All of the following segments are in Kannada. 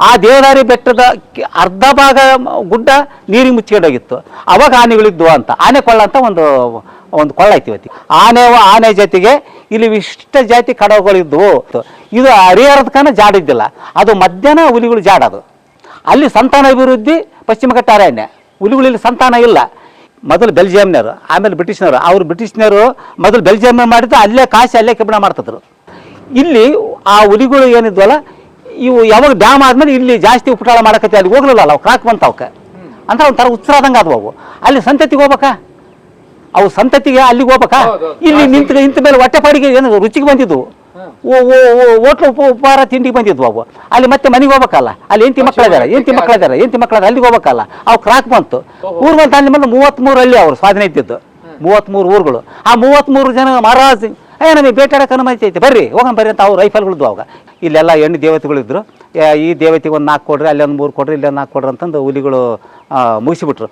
ಆ ದೇವದಾರಿ ಬೆಟ್ಟದ ಅರ್ಧ ಭಾಗ ಗುಡ್ಡ ನೀರಿಗೆ ಮುಚ್ಚಿಕೊಂಡೋಗಿತ್ತು. ಅವಾಗ ಆನೆಗಳಿದ್ವು ಅಂತ. ಆನೆ ಕೊಳ್ಳ ಅಂತ ಒಂದು ಒಂದು ಕೊಳ್ಳ ಐತಿ ಇವತ್ತಿ ಆನೆ ಆನೆ ಜೊತೆಗೆ ಇಲ್ಲಿ ವಿಶಿಷ್ಟ ಜಾತಿ ಕಡವುಗಳಿದ್ವು ಇದು ಹರಿಹರದ ಕಾರಣ ಜಾಡಿದ್ದಿಲ್ಲ. ಅದು ಮಧ್ಯಾಹ್ನ ಹುಲಿಗಳು ಜಾಡೋದು. ಅಲ್ಲಿ ಸಂತಾನ ಅಭಿವೃದ್ಧಿ, ಪಶ್ಚಿಮ ಘಟ್ಟ ಅರಣ್ಯ. ಹುಲಿಗಳಲ್ಲಿ ಸಂತಾನ ಇಲ್ಲ. ಮೊದಲು ಬೆಲ್ಜಿಯಂನವರು, ಆಮೇಲೆ ಬ್ರಿಟಿಷ್ನವರು. ಅವರು ಬ್ರಿಟಿಷ್ನವರು ಮೊದಲು ಬೆಲ್ಜಿಯಂ ಮಾಡಿದ್ದು ಅಲ್ಲೇ ಕಾಶಿ, ಅಲ್ಲೇ ಕಬ್ಬಿಣ ಮಾಡ್ತಿದ್ರು. ಇಲ್ಲಿ ಆ ಹುಲಿಗಳು ಏನಿದ್ವಲ್ಲ ಇವು ಯಾವಾಗ ಡ್ಯಾಮ್ ಆದ್ಮೇಲೆ ಇಲ್ಲಿ ಜಾಸ್ತಿ ಉಪಟಾಳ ಮಾಡಕತ್ತೆ ಅಲ್ಲಿ ಹೋಗ್ಲಿಲ್ಲ ಅವು ಕ್ರಾಕ್ ಬಂತ ಅವಕ್ಕೆ. ಅಂತ ಒಂಥರ ಉತ್ಸರಾದಂಗೆ ಆದ್ವು ಅವು. ಅಲ್ಲಿ ಸಂತತಿಗೆ ಹೋಗ್ಬೇಕಾ? ಅವು ಸಂತತಿಗೆ ಅಲ್ಲಿಗೆ ಹೋಗ್ಬೇಕಾ? ಇಲ್ಲಿ ನಿಂತ ನಿಂತ ಮೇಲೆ ಹೊಟ್ಟೆಪಾಡಿಗೆ ಏನು ರುಚಿಗೆ ಬಂದಿದ್ವು. ಓ ಓ ಓ ಹೋಟ್ಲು ಉಪ ಉಪಹಾರ ತಿಂಡಿಗೆ ಬಂದಿದ್ವು ಅವು. ಅಲ್ಲಿ ಮತ್ತೆ ಮನೆಗೆ ಹೋಗ್ಬೇಕಲ್ಲ? ಅಲ್ಲಿ ಎಂತಿ ಮಕ್ಕಳಿದ್ದಾರೆ ಎಂತಿ ಮಕ್ಕಳಿದ್ದಾರೆ ಎಂತಿ ಮಕ್ಕಳಿದ್ದಾರೆ ಅಲ್ಲಿಗೆ ಹೋಗ್ಬೇಕಲ್ಲ? ಅವು ಕ್ರಾಕ್ ಬಂತು. ಊರು ಬಂತ ಅಲ್ಲಿ ಮೇಲೆ ಮೂವತ್ತ್ಮೂರು ಹಳ್ಳಿ ಅವರು ಸ್ವಾಧೀನ ಇದ್ದಿದ್ದು. ಮೂವತ್ತ್ಮೂರು ಊರುಗಳು. ಆ ಮೂವತ್ತ್ಮೂರು ಜನ ಮಹಾರಾಜ್ ಏ ನಮಗೆ ಬೇಟಾಡಕ್ಕೆ ಅನುಮತಿ ಐತೆ. ಬರ್ರಿ ಹೋಗೋಣ ಬರ್ರಿ ಅಂತ ಅವ್ರು ರೈಫಲ್ಗಳಿದ್ವು ಅವಾಗ. ಇಲ್ಲೆಲ್ಲ ಹೆಣ್ಣು ದೇವತೆಗಳಿದ್ರು ಈ ದೇವತೆಗೆ ಒಂದು ನಾಲ್ಕು ಕೊಡ್ರಿ, ಅಲ್ಲೊಂದು ಮೂರು ಕೊಡ್ರಿ, ಇಲ್ಲೊಂದು ನಾಲ್ಕು ಕೊಡ್ರಿ ಅಂತಂದು ಹುಲಿಗಳು ಮುಗಿಸಿಬಿಟ್ರು.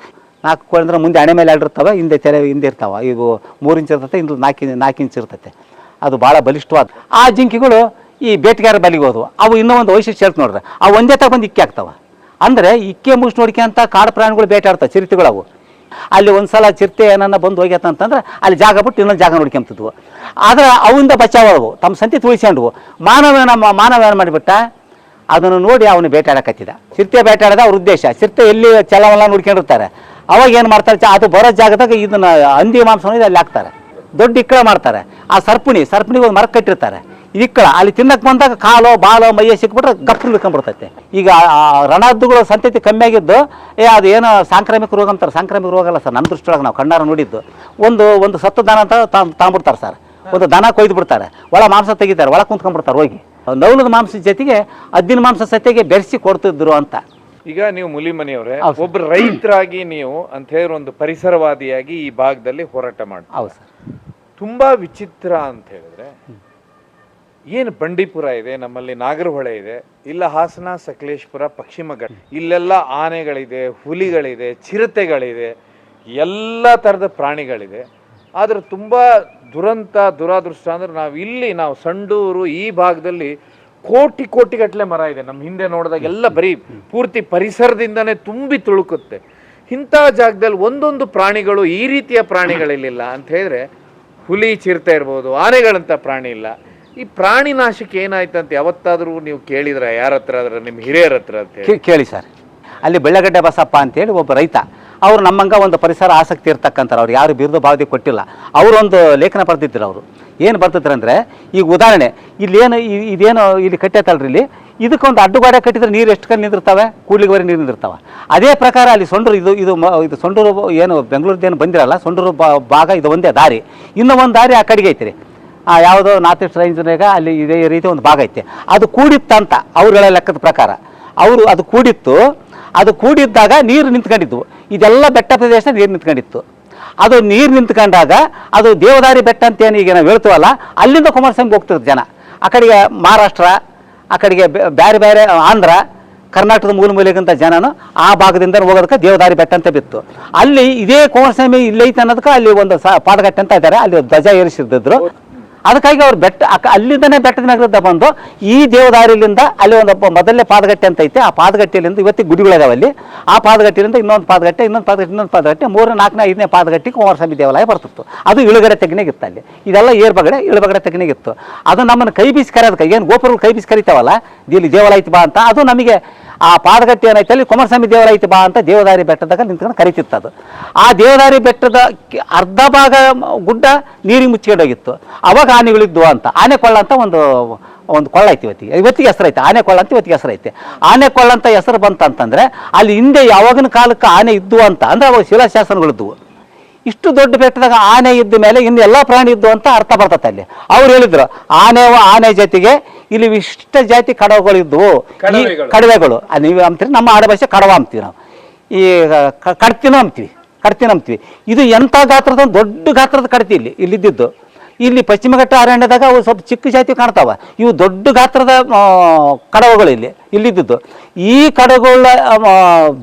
ನಾಲ್ಕು ಅಂದ್ರೆ ಮುಂದೆ ಹಣೆ ಮೇಲೆ ಆಡಿರ್ತವೆ ಹಿಂದೆ ತೆರೆ, ಹಿಂದೆ ಇರ್ತಾವೆ. ಇವು ಮೂರು ಇಂಚ್ ಇರ್ತೈತೆ ಇಂದು ನಾಲ್ಕು ನಾಲ್ಕು ಇಂಚ್ ಇರ್ತೈತೆ. ಅದು ಭಾಳ ಬಲಿಷ್ಠವಾದ. ಆ ಜಿಂಕೆಗಳು ಈ ಬೇಟೆಗಾರ ಬಲಿಗೆ ಹೋದವು. ಅವು ಇನ್ನೂ ಒಂದು ವೈಶಿಷ್ಟ್ಯ ಹೇಳ್ತು ನೋಡ್ರಿ. ಅವು ಒಂದೇ ತಗೊಂಡು ಇಕ್ಕೆ ಆಗ್ತಾವ ಅಂದರೆ ಇಕ್ಕೆ ಮುಗಿಸ್ ನೋಡ್ಕೊಂತ ಕಾಡು ಪ್ರಾಣಿಗಳು ಬೇಟಾಡ್ತಾವೆ ಚಿರತೆಗಳು ಅವು ಅಲ್ಲಿ ಒಂದ್ಸಲ ಚಿರತೆ ಏನನ್ನ ಬಂದು ಹೋಗ್ಯತ ಅಂತಂದ್ರೆ ಅಲ್ಲಿ ಜಾಗ ಬಿಟ್ಟು ಇನ್ನೊಂದು ಜಾಗ ನೋಡ್ಕೊಂತಿದ್ವು. ಆದ್ರೆ ಅವಿಂದ ಬಚಾವವು ತಮ್ಮ ಸಂತಿ ತುಳಿಸ್ಕೊಂಡ್ವು ಮಾನವ ನಮ್ಮ ಮಾನವ ಏನು ಮಾಡಿಬಿಟ್ಟ? ಅದನ್ನು ನೋಡಿ ಅವನು ಬೇಟಾಡಕತ್ತಿದ. ಚಿರತೆ ಬೇಟಾಡದ ಅವ್ರ ಉದ್ದೇಶ. ಚಿರತೆ ಎಲ್ಲಿ ಚಲವಲ್ಲ ನೋಡ್ಕೊಂಡಿರ್ತಾರೆ. ಅವಾಗ ಏನು ಮಾಡ್ತಾರೆ? ಅದು ಬರೋ ಜಾಗದಾಗ ಇದನ್ನ ಹಂದಿ ಮಾಂಸನ ಅಲ್ಲಿ ಹಾಕ್ತಾರೆ. ದೊಡ್ಡ ಇಕ್ಕಳ ಮಾಡ್ತಾರೆ. ಆ ಸರ್ಪಣಿ, ಸರ್ಪುಣಿಗೆ ಒಂದು ಮರ ಕಟ್ಟಿರ್ತಾರೆ. ಇಕ್ಕಳ. ಅಲ್ಲಿ ತಿನ್ನಕ್ಕೆ ಬಂದಾಗ ಕಾಲು ಬಾಲು ಮೈಯ ಸಿಕ್ಬಿಟ್ರೆ ಗಪ್ಪು ಇಳ್ಕೊಂಡ್ಬಿಡ್ತೈತೆ ಈಗ ಆ ರಣಹದ್ದುಗಳು ಸಂತತಿ ಕಮ್ಮಿ ಆಗಿದ್ದು ಏ ಅದು ಏನು ಸಾಂಕ್ರಾಮಿಕ ರೋಗ ಅಂತಾರೆ. ಸಾಂಕ್ರಾಮಿಕ ರೋಗ ಅಲ್ಲ ಸರ್ ನಮ್ಮ ದೃಷ್ಟಿಯೊಳಗೆ ನಾವು ಕಣ್ಣಾರ ನೋಡಿದ್ದು. ಒಂದು ಒಂದು ಸತ್ತು ದಾನ ಅಂತ ತಾಂಬಿಡ್ತಾರೆ ಸರ್. ಒಂದು ದನ ಕೊಯ್ದು ಬಿಡ್ತಾರೆ ಒಳ ಮಾಂಸ ತೆಗಿತಾರೆ. ಒಳ ಕುಂತ್ಕೊಂಡ್ಬಿಡ್ತಾರೆ ಹೋಗಿ. ನೌಲದ ಮಾಂಸದ ಜೊತೆಗೆ ಅದ್ದಿನ ಮಾಂಸ ಸತ್ಯಗೆ ಬೆರೆಸಿ ಕೊಡ್ತಿದ್ರು ಅಂತ. ಈಗ ನೀವು ಮುಲಿಮನಿಯವರೇ. ಒಬ್ಬ ರೈತರಾಗಿ ನೀವು ಅಂತ ಹೇಳಿ ಒಂದು ಪರಿಸರವಾದಿಯಾಗಿ ಈ ಭಾಗದಲ್ಲಿ ಹೋರಾಟ ಮಾಡಿ ಹೌದು ಸರ್. ತುಂಬಾ ವಿಚಿತ್ರ ಅಂತ ಹೇಳಿದ್ರೆ ಏನು ಬಂಡೀಪುರ ಇದೆ, ನಮ್ಮಲ್ಲಿ ನಾಗರಹೊಳೆ ಇದೆ, ಇಲ್ಲ ಹಾಸನ, ಸಕಲೇಶ್ಪುರ, ಪಶ್ಚಿಮ ಘಟ್ಟ, ಇಲ್ಲೆಲ್ಲ ಆನೆಗಳಿದೆ, ಹುಲಿಗಳಿದೆ, ಚಿರತೆಗಳಿದೆ, ಎಲ್ಲ ಥರದ ಪ್ರಾಣಿಗಳಿದೆ. ಆದರೆ ತುಂಬ ದುರಂತ, ದುರಾದೃಷ್ಟ ಅಂದರೆ ನಾವು ಇಲ್ಲಿ, ನಾವು ಸಂಡೂರು ಈ ಭಾಗದಲ್ಲಿ ಕೋಟಿ ಕೋಟಿ ಗಟ್ಟಲೆ ಮರ ಇದೆ. ನಮ್ಮ ಹಿಂದೆ ನೋಡಿದಾಗ ಎಲ್ಲ ಬರೀ ಪೂರ್ತಿ ಪರಿಸರದಿಂದನೇ ತುಂಬಿ ತುಳುಕುತ್ತೆ. ಇಂಥ ಜಾಗದಲ್ಲಿ ಒಂದೊಂದು ಪ್ರಾಣಿಗಳು ಈ ರೀತಿಯ ಪ್ರಾಣಿಗಳಿಲ್ಲ ಅಂತ ಹೇಳಿದ್ರೆ ಹುಲಿ, ಚಿರತೆ ಇರ್ಬೋದು, ಆನೆಗಳಂಥ ಪ್ರಾಣಿ ಇಲ್ಲ. ಈ ಪ್ರಾಣಿ ನಾಶಕ್ಕೆ ಏನಾಯ್ತಂತ ಯಾವತ್ತಾದರೂ ನೀವು ಕೇಳಿದ್ರ? ಯಾರ ಹತ್ರ ಆದ್ರೆ ನಿಮ್ಮ ಹಿರಿಯರ ಹತ್ರ ಅಂತ ಕೇಳಿ ಸರ್. ಅಲ್ಲಿ ಬೆಳ್ಳಗಡ್ಡೆ ಬಸಪ್ಪ ಅಂತೇಳಿ ಒಬ್ಬ ರೈತ. ಅವ್ರು ನಮ್ಮಂಗ ಒಂದು ಪರಿಸರ ಆಸಕ್ತಿ ಇರ್ತಕ್ಕಂಥವ್ರು. ಅವ್ರು ಯಾರು ಬಿರುದು ಬಾವಧಿ ಕೊಟ್ಟಿಲ್ಲ. ಅವರೊಂದು ಲೇಖನ ಬರ್ತಿದ್ರು ಅವರು. ಏನು ಬರ್ತಿದ್ರು ಅಂದರೆ ಈಗ ಉದಾಹರಣೆ ಇಲ್ಲೇನು ಏನು ಇದೇನು ಇಲ್ಲಿ ಕಟ್ಟೈತಲ್ರಿ ಇಲ್ಲಿ. ಇದಕ್ಕೊಂದು ಅಡ್ಡುಗಾಡೆ ಕಟ್ಟಿದ್ರೆ ನೀರು ಎಷ್ಟು ಕಡೆ ನಿಂದಿರ್ತಾವೆ? ಬರೀ ನೀರು ನಿಂದಿರ್ತಾವೆ. ಅದೇ ಪ್ರಕಾರ ಅಲ್ಲಿ ಸೊಂಡ್ರು, ಇದು ಇದು ಇದು ಸೊಂಡೂರು ಏನು ಬೆಂಗಳೂರದ್ದು ಏನು ಬಂದಿರಲ್ಲ, ಸೊಂಡೂರು ಭಾಗ ಇದು ಒಂದೇ ದಾರಿ. ಇನ್ನೂ ಒಂದು ದಾರಿ ಆ ಕಡೆಗೆ ಐತ್ರಿ. ಆ ಯಾವುದೋ ನಾರ್ತ್ ಈಸ್ಟ್ ರೇಂಜ್ನಾಗ ಅಲ್ಲಿ ಇದೇ ರೀತಿ ಒಂದು ಭಾಗ ಐತೆ. ಅದು ಕೂಡಿತ್ತಂತ ಅವ್ರುಗಳ ಲೆಕ್ಕದ ಪ್ರಕಾರ. ಅವರು ಅದು ಕೂಡಿತ್ತು. ಅದು ಕೂಡಿದ್ದಾಗ ನೀರು ನಿಂತ್ಕೊಂಡಿದ್ವು. ಇದೆಲ್ಲ ಬೆಟ್ಟ ಪ್ರದೇಶ ನೀರು ನಿಂತ್ಕೊಂಡಿತ್ತು. ಅದು ನೀರು ನಿಂತ್ಕೊಂಡಾಗ ಅದು ದೇವದಾರಿ ಬೆಟ್ಟ ಅಂತ ಏನು ಈಗ ನಾವು ಹೇಳ್ತೀವಲ್ಲ, ಅಲ್ಲಿಂದ ಕುಮಾರಸ್ವಾಮಿಗೆ ಹೋಗ್ತಿದ್ರು ಜನ. ಆ ಕಡೆಗೆ ಮಹಾರಾಷ್ಟ್ರ, ಆ ಕಡೆಗೆ ಬೇರೆ ಬೇರೆ ಆಂಧ್ರ, ಕರ್ನಾಟಕದ ಮೂಲ ಮೂಲೆಗಿಂತ ಜನನು ಆ ಭಾಗದಿಂದ ಹೋಗೋದಕ್ಕೆ ದೇವದಾರಿ ಬೆಟ್ಟ ಅಂತ ಬಿತ್ತು. ಅಲ್ಲಿ ಇದೇ ಕುಮಾರಸ್ವಾಮಿ ಇಲ್ಲೈತೆ ಅನ್ನೋದಕ್ಕೆ ಅಲ್ಲಿ ಒಂದು ಸ, ಪಾದಗಟ್ಟೆ ಅಂತ ಇದ್ದಾರೆ. ಅಲ್ಲಿ ಧ್ವಜ ಏರಿಸಿದ್ರು ಅದಕ್ಕಾಗಿ ಅವ್ರು ಬೆಟ್ಟ ಅಕ್ಕ ಅಲ್ಲಿಂದನೇ ಬೆಟ್ಟದ ನಗರದ ಬಂದು ಈ ದೇವದಾರಿಲಿಂದ ಅಲ್ಲಿ ಒಂದು ಮೊದಲನೇ ಪಾದಗಟ್ಟೆ ಅಂತ ಐತೆ. ಆ ಪಾದಗಟ್ಟೆಯಲ್ಲಿಂದ ಇವತ್ತಿಗೆ ಗುಡಿಗಳಿದಾವೆ ಅಲ್ಲಿ. ಆ ಪಾದಗಟ್ಟೆಯಿಂದ ಇನ್ನೊಂದು ಪಾದಗಟ್ಟೆ ಇನ್ನೊಂದು ಪಾದಗಟ್ಟೆ ಇನ್ನೊಂದು ಪಾದಗಟ್ಟೆ. ಮೂರನೇ, ನಾಲ್ಕನೇ, ಐದನೇ ಪಾದಗಟ್ಟಿಗೆ ಕುಮಾರಸ್ವಾಮಿ ದೇವಾಲಯ ಬರ್ತಿತ್ತು. ಅದು ಇಳುಗಡೆ ತೆಗಿನಾಗಿತ್ತು ಅಲ್ಲಿ. ಇದೆಲ್ಲ ಏರ್ಬಗಡೆ ಇಳುಬಗಡೆ ತೆಗಿನಾಗಿತ್ತು. ಅದು ನಮ್ಮನ್ನು ಕೈ ಬೀಸಿ ಕರೆಯೋದಕ್ಕೆ ಏನು ಗೋಪುರಗಳು ಕೈ ಬೀಸಿ ಕರಿತಾವಲ್ಲ? ಇಲ್ಲಿ ದೇವಾಲಯ ಐತಿ ಬಾ ಅಂತ. ಅದು ನಮಗೆ ಆ ಪಾದಗಟ್ಟೆ ಏನೈತೆ ಅಲ್ಲಿ ಕುಮಾರಸ್ವಾಮಿ ದೇವರ ಐತಿ ಬಾ ಅಂತ ದೇವದಾರಿ ಬೆಟ್ಟದಾಗ ನಿಂತ್ಕೊಂಡು ಕರಿತಿತ್ತು ಅದು. ಆ ದೇವದಾರಿ ಬೆಟ್ಟದ ಅರ್ಧ ಭಾಗ ಗುಡ್ಡ ನೀರಿಗೆ ಮುಚ್ಚಿಕೊಂಡೋಗಿತ್ತು. ಅವಾಗ ಆನೆಗಳಿದ್ವು ಅಂತ. ಆನೆ ಕೊಳ್ಳ ಅಂತ ಒಂದು ಒಂದು ಕೊಳ್ಳ ಐತಿ ಇವತ್ತಿಗೆ. ಇವತ್ತಿಗೆ ಹೆಸರು ಐತೆ. ಆನೆ ಕೊಳ್ಳ ಅಂತ ಇವತ್ತಿಗೆ ಹೆಸರು ಐತೆ. ಆನೆ ಕೊಳ್ಳ ಅಂತ ಹೆಸರು ಬಂತಂತಂದರೆ ಅಲ್ಲಿ ಹಿಂದೆ ಯಾವಾಗಿನ ಕಾಲಕ್ಕೆ ಆನೆ ಇದ್ದು ಅಂತ ಅಂದ್ರೆ ಅವಾಗ ಶಿಲಾಶಾಸನಗಳಿದ್ವು. ಇಷ್ಟು ದೊಡ್ಡ ಬೆಟ್ಟದಾಗ ಆನೆ ಇದ್ದ ಮೇಲೆ ಇನ್ನು ಎಲ್ಲ ಪ್ರಾಣಿ ಇದ್ದು ಅಂತ ಅರ್ಥ ಬರ್ತದೆ ಅಲ್ಲಿ. ಅವ್ರು ಹೇಳಿದ್ರು ಆನೆ ಆನೆ ಜೊತೆಗೆ ಇಲ್ಲಿ ಇಷ್ಟ ಜಾತಿ ಕಡವಗಳಿದ್ವು ಈ ಕಡವೆಗಳು. ಅದು ನೀವು ಅಂತೀರಿ ನಮ್ಮ ಆಡಭಾಷೆ ಕಡವ ಅಂತೀವಿ ನಾವು. ಈ ಕಡ್ತಿನ ಅಂತೀವಿ ಕಡ್ತಿನ ಅಂತೀವಿ. ಇದು ಎಂಥ ಗಾತ್ರದ ಒಂದು ದೊಡ್ಡ ಗಾತ್ರದ ಕಡ್ತಿ ಇಲ್ಲಿ ಇಲ್ಲಿದ್ದಿದ್ದು. ಇಲ್ಲಿ ಪಶ್ಚಿಮ ಘಟ್ಟ ಅರಣ್ಯದಾಗ ಅವು ಸ್ವಲ್ಪ ಚಿಕ್ಕ ಜಾತಿ ಕಾಣ್ತಾವ. ಇವು ದೊಡ್ಡ ಗಾತ್ರದ ಕಡವಗಳು ಇಲ್ಲಿ ಇಲ್ಲಿದ್ದು ಈ ಕಡಗಳ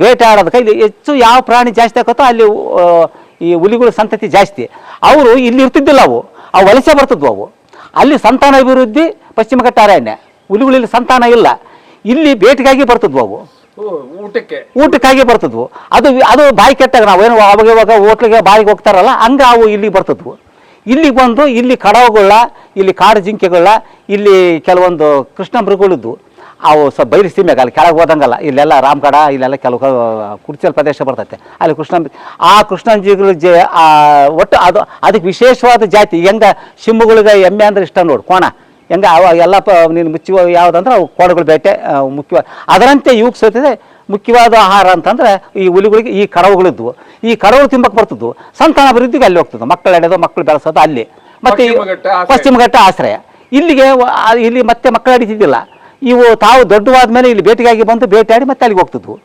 ಬೇಟೆ ಆಡೋದಕ್ಕೆ ಇಲ್ಲಿ ಹೆಚ್ಚು ಯಾವ ಪ್ರಾಣಿ ಜಾಸ್ತಿ ಆಗುತ್ತೋ ಅಲ್ಲಿ ಈ ಹುಲಿಗಳ ಸಂತತಿ ಜಾಸ್ತಿ. ಅವರು ಇಲ್ಲಿ ಇರ್ತಿದ್ದಿಲ್ಲ ಅವು. ಅವು ವಲಸೆ ಬರ್ತಿದ್ವು ಅವು. ಅಲ್ಲಿ ಸಂತಾನ ಅಭಿವೃದ್ಧಿ ಪಶ್ಚಿಮ ಘಟ್ಟ ಅರಣ್ಯ. ಹುಲಿಗಳಲ್ಲಿ ಸಂತಾನ ಇಲ್ಲ. ಇಲ್ಲಿ ಬೇಟೆಗಾಗಿ ಬರ್ತಿದ್ವು ಅವು. ಊಟಕ್ಕೆ. ಊಟಕ್ಕಾಗಿ ಬರ್ತಿದ್ವು. ಅದು ಅದು ಬಾಯಿ ಕೆಟ್ಟಾಗ ನಾವೇನು ಅವಾಗ ಇವಾಗ ಹೋಟ್ಲಿಗೆ ಬಾಯಿಗೆ ಹೋಗ್ತಾರಲ್ಲ ಹಂಗೆ ಅವು ಇಲ್ಲಿ ಬರ್ತಿದ್ವು. ಇಲ್ಲಿಗೆ ಬಂದು ಇಲ್ಲಿ ಕಡವಗಳ ಇಲ್ಲಿ ಕಾಡು ಜಿಂಕೆಗಳ ಇಲ್ಲಿ ಕೆಲವೊಂದು ಕೃಷ್ಣ ಮೃಗಗಳಿದ್ವು. ಅವು ಸ್ವಲ್ಪ ಬೈಲು ಸೀಮೆಗೆ ಅಲ್ಲಿ ಕೆಳಗೆ ಹೋದಂಗಲ್ಲ. ಇಲ್ಲೆಲ್ಲ ರಾಮಗಡ ಇಲ್ಲೆಲ್ಲ ಕೆಲವು ಕುರ್ಚಲ್ ಪ್ರದೇಶ ಬರ್ತೈತೆ. ಅಲ್ಲಿ ಕೃಷ್ಣ ಆ ಕೃಷ್ಣಜಿಗಳು ಜೆ ಆ ಒಟ್ಟು ಅದು ಅದಕ್ಕೆ ವಿಶೇಷವಾದ ಜಾತಿ. ಹೆಂಗೆ ಸಿಂಹಗಳಿಗೆ ಎಮ್ಮೆ ಅಂದ್ರೆ ಇಷ್ಟ ನೋಡು ಕೋಣ. ಹೆಂಗೆ ಅವ ಎಲ್ಲ ಪ ನೀನು ಮುಚ್ಚುವ ಯಾವುದಂದ್ರೆ ಅವು ಕೋಣಗಳು ಬೇಟೆ ಮುಖ್ಯವಾದ ಅದರಂತೆ ಇವಕ್ಕೆ ಸೋತಿದೆ ಮುಖ್ಯವಾದ ಆಹಾರ ಅಂತಂದ್ರೆ ಈ ಹುಲಿಗಳಿಗೆ ಈ ಕಡವುಗಳಿದ್ವು. ಈ ಕಡವು ತಿಂಬಕ್ಕೆ ಸಂತಾನ ಅಭಿವೃದ್ಧಿಗೆ ಅಲ್ಲಿ ಹೋಗ್ತದೆ. ಮಕ್ಕಳು ಎಳೆದು ಮಕ್ಕಳು ಬೆಳೆಸೋದು ಅಲ್ಲಿ. ಮತ್ತು. ಪಶ್ಚಿಮ ಘಟ್ಟ ಆಶ್ರಯ. ಇಲ್ಲಿಗೆ ಇಲ್ಲಿ ಮತ್ತೆ ಮಕ್ಕಳು ಅಡಿತಿದ್ದಿಲ್ಲ. ಇವು ತಾವು ದೊಡ್ಡವಾದ ಮೇಲೆ ಇಲ್ಲಿ ಭೇಟಿಗಾಗಿ ಬಂದು ಭೇಟಿಯಾಡಿ ಮತ್ತೆ ಅಲ್ಲಿಗೆ ಹೋಗ್ತಿದ್ವು.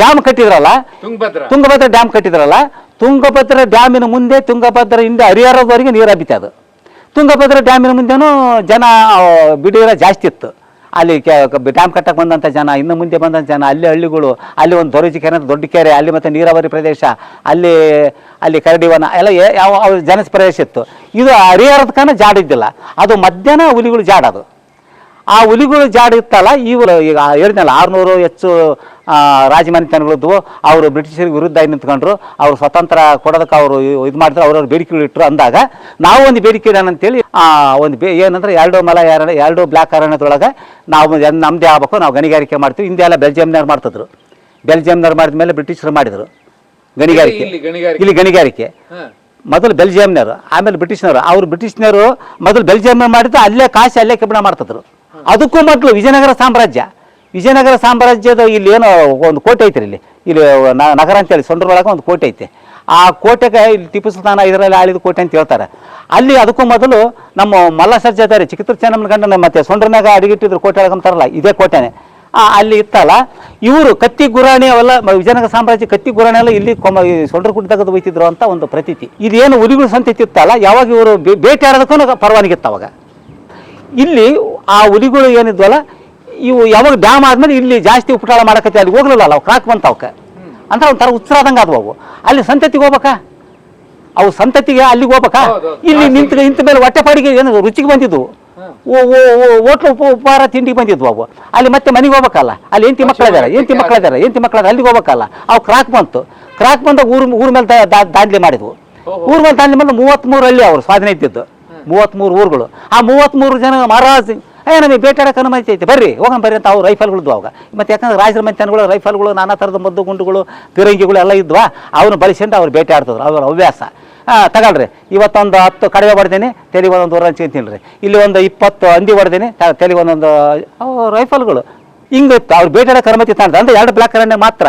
ಡ್ಯಾಮ್ ಕಟ್ಟಿದ್ರಲ್ಲ? ತುಂಗಭದ್ರ. ಡ್ಯಾಮ್ ಕಟ್ಟಿದ್ರಲ್ಲ? ತುಂಗಭದ್ರ ಡ್ಯಾಮಿನ ಮುಂದೆ ತುಂಗಭದ್ರ ಹಿಂದೆ ಹರಿಹರದವರೆಗೆ ನೀರು ಹಬ್ಬಿತ ಅದು ತುಂಗಭದ್ರ ಡ್ಯಾಮಿನ ಮುಂದೆನೂ ಜನ ಬಿಡಿರ ಜಾಸ್ತಿ ಇತ್ತು. ಅಲ್ಲಿ ಡ್ಯಾಮ್ ಕಟ್ಟಕ್ಕೆ ಬಂದಂಥ ಜನ ಇನ್ನು ಮುಂದೆ ಬಂದಂಥ ಜನ ಅಲ್ಲಿ ಹಳ್ಳಿಗಳು ಅಲ್ಲಿ ಒಂದು ದೊರಜಿ ಕೆರೆ ಅಂತ ದೊಡ್ಡ ಕೆರೆ ಅಲ್ಲಿ ಮತ್ತು ನೀರಾವರಿ ಪ್ರದೇಶ ಅಲ್ಲಿ ಅಲ್ಲಿ ಕರಡಿವನ ಎಲ್ಲ ಯಾವ ಜನ ಪ್ರದೇಶ ಇತ್ತು. ಇದು ಹರಿಹರದ ಕಾರಣ ಜಾಡಿದ್ದಿಲ್ಲ. ಅದು ಮಧ್ಯಾಹ್ನ ಹುಲಿಗಳು ಜಾಡೋದು. ಆ ಹುಲಿಗಳು ಜಾಡ ಇತ್ತಲ್ಲ ಇವರು ಈಗ ಹೇಳಿದ್ನಲ್ಲ ಆರುನೂರು ಹೆಚ್ಚು ಆ, ರಾಜಮನೆತನಗಳಿದ್ವು ಅವರು ಬ್ರಿಟಿಷರಿಗೆ ವಿರುದ್ಧ ನಿಂತ್ಕೊಂಡ್ರು. ಅವರು ಸ್ವತಂತ್ರ ಕೊಡೋದಕ್ಕೆ ಅವರು ಇದು ಮಾಡಿದ್ರು ಅವ್ರವ್ರ ಬೇಡಿಕೆಗಳು ಇಟ್ಟರು ಅಂದಾಗ ನಾವು ಒಂದು ಬೇಡಿಕೆ ಇಡೋಣ ಅಂತೇಳಿ ಆ, ಒಂದು ಬೇ ಏನಂದ್ರೆ ಎರಡು ಮಲ ಎರಡು ಎರಡು ಬ್ಲ್ಯಾಕ್ ಅರಣ್ಯದೊಳಗೆ ನಾವು ನಮ್ಮದೇ ಆಗ್ಬೇಕು. ನಾವು ಗಣಿಗಾರಿಕೆ ಮಾಡ್ತೀವಿ. ಹಿಂದೆ ಎಲ್ಲ ಬೆಲ್ಜಿಯಂನವ್ರು ಮಾಡ್ತಿದ್ರು. ಬೆಲ್ಜಿಯಂನವ್ರು ಮಾಡಿದ ಮೇಲೆ ಬ್ರಿಟಿಷರು ಮಾಡಿದರು. ಗಣಿಗಾರಿಕೆ. ಇಲ್ಲಿ ಗಣಿಗಾರಿಕೆ. ಮೊದಲು ಬೆಲ್ಜಿಯಂನವರು ಆಮೇಲೆ ಬ್ರಿಟಿಷ್ನವರು. ಅವರು ಬ್ರಿಟಿಷ್ನವರು ಮೊದಲು ಬೆಲ್ಜಿಯಂ ಮಾಡಿದ್ರು ಅಲ್ಲೇ ಕಾಶಿ ಅಲ್ಲೇ ಕಬ್ಬಿಣ ಮಾಡ್ತಿದ್ರು. ಅದಕ್ಕೂ ಮೊದಲು ವಿಜಯನಗರ ಸಾಮ್ರಾಜ್ಯ. ವಿಜಯನಗರ ಸಾಮ್ರಾಜ್ಯದ ಇಲ್ಲಿ ಏನೋ ಒಂದು ಕೋಟೆ ಐತ್ರಿ ಇಲ್ಲಿ. ಇಲ್ಲಿ ನಗರ ಅಂತೇಳಿ ಸೊಂಡ್ರೊಳಗೆ ಒಂದು ಕೋಟೆ ಐತೆ. ಆ ಕೋಟೆಗೆ ಇಲ್ಲಿ ಟಿಪ್ಪು ಸುಲ್ತಾನ ಇದರಲ್ಲಿ ಆಳಿದ ಕೋಟೆ ಅಂತ ಹೇಳ್ತಾರೆ. ಅಲ್ಲಿ ಅದಕ್ಕೂ ಮೊದಲು ನಮ್ಮ ಮಲ್ಲ ಸರ್ಜಾದಾರಿ ಚಿಕಿತ್ಸೆ ಚೆನ್ನಮ್ಮನ ಗಂಡನ ಮತ್ತೆ ಸೊಂಡ್ರನಾಗ ಅಡಿಗಿಟ್ಟಿದ್ರು ಕೋಟೆ ಒಳಗೆ ಅಂತಾರಲ್ಲ ಇದೇ ಕೋಟೆನೇ. ಅಲ್ಲಿ ಇತ್ತಲ್ಲ, ಇವರು ಕತ್ತಿ ಗುರಾಣಿ ಅವೆಲ್ಲ ವಿಜಯನಗರ ಸಾಮ್ರಾಜ್ಯ ಕತ್ತಿ ಗುರಾಣಿ ಎಲ್ಲ ಇಲ್ಲಿ ಕೊಮ್ಮ ಸೊಂಡ್ರ ಕುಟ್ಟ ತೆಗೆದು ಒಯ್ತಿದ್ರು ಅಂತ ಒಂದು ಪ್ರತೀತಿ. ಇದೇನು ಉಲಿಗಳು ಸಂತತಿ ಇತ್ತಲ್ಲ ಯಾವಾಗ ಇವರು ಬೇಟೆ ಆಡೋದಕ್ಕೂ ಪರವಾನಗಿತ್ತು ಅವಾಗ. ಇಲ್ಲಿ ಆ ಹುಲಿಗಳು ಏನಿದ್ವಲ್ಲ ಇವು ಯಾವಾಗ ಡ್ಯಾಮ್ ಆದ್ಮೇಲೆ ಇಲ್ಲಿ ಜಾಸ್ತಿ ಉಪಟಾಳ ಮಾಡಕತ್ತೆ ಅಲ್ಲಿ ಹೋಗ್ಲಿಲ್ಲ ಅವು ಕ್ರಾಕ್ ಬಂತ ಅವಕ್ಕೆ. ಅಂತ ಒಂಥರ ಉತ್ಸರಾದಂಗೆ ಆದವು ಅವು. ಅಲ್ಲಿ ಸಂತತಿಗೆ ಹೋಗ್ಬೇಕಾ? ಅವು ಸಂತತಿಗೆ ಅಲ್ಲಿಗೆ ಹೋಗ್ಬೇಕಾ. ಇಲ್ಲಿ ನಿಂತ ನಿಂತ ಮೇಲೆ ಹೊಟ್ಟೆಪಾಡಿಗೆ ಏನು ರುಚಿಗೆ ಬಂದಿದ್ವು. ಓ ಓ ಓ ಹೋಟ್ಲು ಉಪ ಉಪಹಾರ ತಿಂಡಿಗೆ ಬಂದಿದ್ವು ಅವು. ಅಲ್ಲಿ ಮತ್ತೆ ಮನೆಗೆ ಹೋಗ್ಬೇಕಲ್ಲ? ಅಲ್ಲಿ ಎಂತಿ ಮಕ್ಕಳಿದಾರೆ ಎಂತಿ ಮಕ್ಕಳಿದಾರೆ ಎಂತಿ ಮಕ್ಕಳಿದಾರೆ ಅಲ್ಲಿಗೆ ಹೋಗ್ಬೇಕಲ್ಲ? ಅವು ಕ್ರಾಕ್ ಬಂತು. ಕ್ರಾಕ್ ಬಂದಾಗ ಊರು ಊರ ಮೇಲೆ ದಾ- ದಾ- ದಾಂಡ್ಲಿ ಮಾಡಿದ್ವು. ಊರ ಮೇಲೆ ದಾಂಡ್ಲಿ ಮೇಲೆ ಮೂವತ್ತ್ಮೂರಲ್ಲಿ ಅವರು ಸ್ವಾಧೀನ ಇದ್ದಿದ್ದು. ಮೂವತ್ತ್ಮೂರು ಊರುಗಳು. ಆ ಮೂವತ್ತ್ಮೂರು ಜನ ಮಹಾರಾಜ್, ಏ, ನಮಗೆ ಬೇಟಾಡಕ್ಕೆ ಅನುಮತಿ ಐತೆ. ಬರ್ರಿ ಹೋಗೋಣ ಬರ್ರಿ ಅಂತ ಅವ್ರು ರೈಫಲ್ಗಳಿದ್ವು ಅವಾಗ. ಮತ್ತು ಯಾಕಂದ್ರೆ ರಾಜರ ಮಂಚನಗಳು ರೈಫಲ್ಗಳು, ನಾನಾ ಥರದ ಮದ್ದು ಗುಂಡುಗಳು ಪಿರಂಗಿಗಳು ಎಲ್ಲ ಇದ್ವಾ? ಅವನು ಬಳಸ್ಕೊಂಡು ಅವ್ರು ಬೇಟೆ ಆಡ್ತಿದ್ರು. ಅವ್ರ ಹವ್ಯಾಸ. ಹಾಂ ತಗೊಳ್ರಿ. ಇವತ್ತೊಂದು ಹತ್ತು ಕಡಿಮೆ ಹೊಡೆದೇನೆ ತೆಲಿ ಒಂದೊಂದು ಊರ ಹಂಚ್ಕೊಂತೀನಿ ರೀ ಇಲ್ಲಿ ಒಂದು ಇಪ್ಪತ್ತು ಹಂದಿ ಹೊಡೆದೇನೆ ತೆಲಿ ಒಂದೊಂದು ರೈಫಲ್ಗಳು. ಹಿಂಗಿತ್ತು ಅವ್ರು ಬೇಟಾಡಕ್ಕೆ ಅನುಮತಿ ತಂದ್ರೆ ಅಂದ್ರೆ ಎರಡು ಬ್ಲಾಕ್ ಅರಣ್ಯ ಮಾತ್ರ.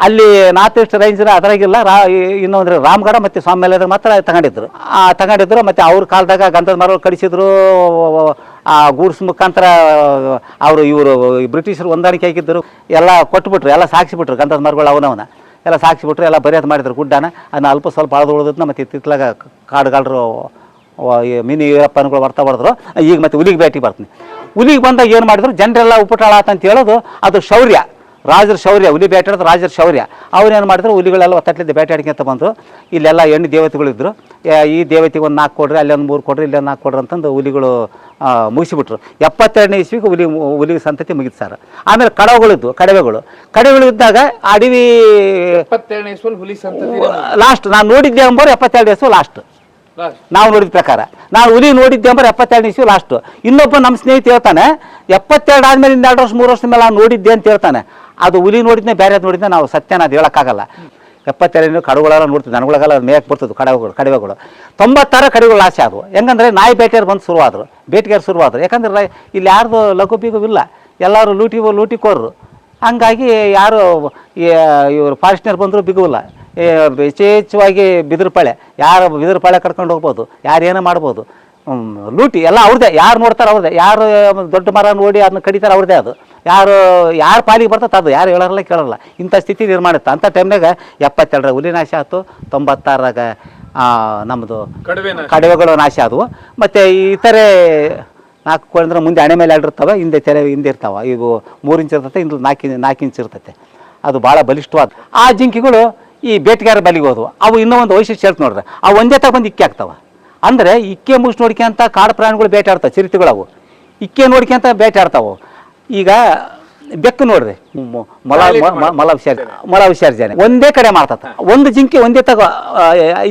ಅಲ್ಲಿ ನಾರ್ತ್ ಈಸ್ಟ್ ರೇಂಜ್ನ ಅದ್ರಾಗಿಲ್ಲ, ರಾ ಇನ್ನೊಂದ್ರೆ ರಾಮಗಢ ಮತ್ತು ಸ್ವಾಮಿಯಲ್ಲದ್ರೆ ಮಾತ್ರ ತಗೊಂಡಿದ್ರು. ಆ, ತಗೊಂಡಿದ್ರು, ಮತ್ತು ಅವ್ರ ಕಾಲದಾಗ ಗಂಧದ ಮರಗಳು ಕಡಿಸಿದ್ರು, ಆ, ಗೂಡ್ಸ್ ಮುಖಾಂತರ, ಅವರು ಇವರು ಬ್ರಿಟಿಷರು ಹೊಂದಾಣಿಕೆ ಆಗಿದ್ದರು ಎಲ್ಲ ಕೊಟ್ಬಿಟ್ರು, ಎಲ್ಲ ಸಾಕ್ಷಿಬಿಟ್ರು ಗಂಧದ ಮರಗಳು ಅವನವನ. ಎಲ್ಲ ಸಾಕ್ಷಿಬಿಟ್ರು ಎಲ್ಲ ಬರೆಯೋದು ಮಾಡಿದ್ರು ಗುಡ್ಡನ. ಅದನ್ನ ಅಲ್ಪ ಸ್ವಲ್ಪ ಅಳದು ಉಳಿದನ್ನ ಮತ್ತು ಇತ್ತಿತ್ತಲಾಗ ಕಾಡುಗಾಲರು ಮಿನಿ ವೀರಪ್ಪನಗಳು ಬರ್ತಾ ಬರೆದ್ರು. ಈಗ ಮತ್ತೆ ಹುಲಿಗೆ ಭೇಟಿ ಬರ್ತೀನಿ. ಹುಲಿಗೆ ಬಂದಾಗ ಏನು ಮಾಡಿದ್ರು, ಜನರೆಲ್ಲ ಉಪಟಾಳ ಅಂತ ಹೇಳೋದು, ಅದು ಶೌರ್ಯ. ರಾಜರ ಶೌರ್ಯ ಹುಲಿ ಬೇಟಾಡಿದ ರಾಜರ ಶೌರ್ಯ. ಅವ್ರೇನು ಮಾಡಿದ್ರು? ಹುಲಿಗಳೆಲ್ಲ ಒತ್ತಟ್ಲಿದ್ದ ಬೇಟಾಡ್ಕೊಂತ ಬಂದರು. ಇಲ್ಲೆಲ್ಲ ಹೆಣ್ಣು ದೇವತೆಗಳಿದ್ದರು ಈ ದೇವತೆಗೆ ಒಂದು ನಾಲ್ಕು ಕೊಡ್ರಿ ಅಲ್ಲೊಂದು ಮೂರು ಕೊಡ್ರಿ ಇಲ್ಲೊಂದು ನಾಲ್ಕು ಕೊಡ್ರಿ ಅಂತಂದು ಹುಲಿಗಳು ಮುಗಿಸಿಬಿಟ್ರು. ಎಪ್ಪತ್ತೆರಡನೇ ಇಸ್ವಿಗೆ ಹುಲಿ ಹುಲಿ ಸಂತತಿ ಮುಗಿತು ಸರ್. ಆಮೇಲೆ ಕಡವೆಗಳಿದ್ವು ಕಡವೆಗಳು. ಕಡವೆಗಳು ಇದ್ದಾಗ ಅಡವಿ ಎಪ್ಪತ್ತೆರಡನೇ ಇಸ್ವಲ್ಲಿ ಹುಲಿ ಸಂತತಿ ಲಾಸ್ಟ್ ನಾನು ನೋಡಿದ್ದೆ ಅಂಬೋರು ಎಪ್ಪತ್ತೆರಡು ಇಸ್ವಲ್ಲಿ ಲಾಸ್ಟ್. ನಾವು ನೋಡಿದ ಪ್ರಕಾರ. ನಾವು ಹುಲಿ ನೋಡಿದ್ದೆ ಅಂದ್ರೆ ಎಪ್ಪತ್ತೆರಡು ಇಸ್ವಿ ಲಾಸ್ಟ್ ಇನ್ನೊಬ್ಬ ನಮ್ಮ ಸ್ನೇಹಿತ ಹೇಳ್ತಾನೆ, ಎಪ್ಪತ್ತೆರಡು ಆದ್ಮೇಲೆ ಇನ್ನು ಎರಡು ವರ್ಷ, ಮೂರು ವರ್ಷದ ಮೇಲೆ ನಾವು ನೋಡಿದ್ದೆ ಅಂತ ಹೇಳ್ತಾನೆ. ಅದು ಹುಲಿ ನೋಡಿದ್ನೆ, ಬೇರೆ ನೋಡಿದ್ನೆ, ನಾವು ಸತ್ಯನ ಅದು ಹೇಳೋಕ್ಕಾಗಲ್ಲ. ಎಪ್ಪತ್ತೆರಡು ಕಡುಗಳೆಲ್ಲ ನೋಡ್ತಿದ್ದೆ ನನಗಳಿಗೆಲ್ಲ ಮೇಯಕ್ಕೆ ಬರ್ತದೆ ಕಡವೆಗಳು ಕಡವೆಗಳು. ತೊಂಬತ್ತಾರ ಕಡಿಗಳು ಆಸೆ ಆದವು. ಹೆಂಗಂದ್ರೆ ನಾಯಿ ಬೇಟೆಯರು ಬಂದು ಶುರುವಾದರು ಬೇಟೆಗಾರ ಶುರುವಾದರು. ಯಾಕಂದ್ರೆ ಇಲ್ಲಿ ಯಾರ್ದು ಲಘು ಬೀಗು ಇಲ್ಲ. ಎಲ್ಲರೂ ಲೂಟಿ ಲೂಟಿಕೋರರು. ಹಂಗಾಗಿ ಯಾರು ಇವರು ಫಾರೆಸ್ಟ್ನರ್ ಬಂದರೂ ಬಿಗುವಿಲ್ಲ ಯಥೇಚ್ಛವಾಗಿ ಬಿದಿರುಪಾಳೆ. ಯಾರು ಬಿದಿರುಪಾಳೆ ಕರ್ಕೊಂಡು ಹೋಗ್ಬೋದು ಯಾರು ಏನೋ ಮಾಡ್ಬೋದು ಲೂಟಿ ಎಲ್ಲ ಅವ್ರದ್ದೇ ಯಾರು ನೋಡ್ತಾರೆ ಅವ್ರದ್ದೇ ಯಾರು ದೊಡ್ಡ ಮರ ನೋಡಿ ಅದನ್ನ ಕಡಿತಾರೆ ಅವ್ರದ್ದೇ ಅದು. ಯಾರು ಯಾರು ಪಾಲಿಗೆ ಬರ್ತದೆ ಅದು. ಯಾರು ಹೇಳೋರಲ್ಲ ಕೇಳೋಲ್ಲ. ಇಂಥ ಸ್ಥಿತಿ ನಿರ್ಮಾಣ ಇತ್ತು. ಅಂಥ ಟೈಮ್ನಾಗ ಎಪ್ಪತ್ತೆರಡರ ಹುಲಿ ನಾಶ ಆಯ್ತು. ತೊಂಬತ್ತಾರಾಗ ನಮ್ಮದು ಕಡವೆ ಕಡವೆಗಳು ನಾಶ ಆದವು. ಮತ್ತು ಇತರೆ ನಾಲ್ಕು ಕೋಳಿ ಅಂದ್ರೆ ಮುಂದೆ ಹಣೆ ಮೇಲೆ ಎರಡು ಇರ್ತವೆ ಹಿಂದೆ ತೆರೆ ಹಿಂದೆ ಇರ್ತಾವೆ. ಇವು ಮೂರು ಇಂಚ್ ಇರ್ತೈತೆ ಇಂದು ನಾಲ್ಕು ನಾಲ್ಕು ಇಂಚ್ ಇರ್ತೈತೆ. ಅದು ಭಾಳ ಬಲಿಷ್ಠವಾದ. ಆ ಜಿಂಕಿಗಳು ಈ ಬೇಟೆಗಾರ ಬಲಿಗೆ ಹೋದವು. ಅವು ಇನ್ನೂ ಒಂದು ವೈಶಿಷ್ಟ್ಯ ಹೇಳ್ತು ನೋಡ್ರೆ. ಅವು ಒಂದೇ ತಗೊಂಡು ಇಕ್ಕೆ ಆಗ್ತಾವೆ ಅಂದರೆ ಇಕ್ಕೆ ಮುಗಿಸ್ ನೋಡ್ಕೊಂತ ಕಾಡು ಪ್ರಾಣಿಗಳು ಬೇಟೆ ಚಿರತೆಗಳವು ಚಿರತೆಗಳು ಅವು. ಇಕ್ಕೆ ನೋಡ್ಕೊಂತ ಬೇಟೆ ಆಡ್ತಾವೆ ಈಗ ಬೆಕ್ಕು ನೋಡ್ರಿ. ಮೊಲ ಮೊಲ ವಿಸರ್ಜ ಮಲ ವಿಸರ್ಜನೆ. ಒಂದೇ ಕಡೆ ಮಾಡ್ತತ. ಒಂದು ಜಿಂಕೆ ಒಂದೇ ತಗ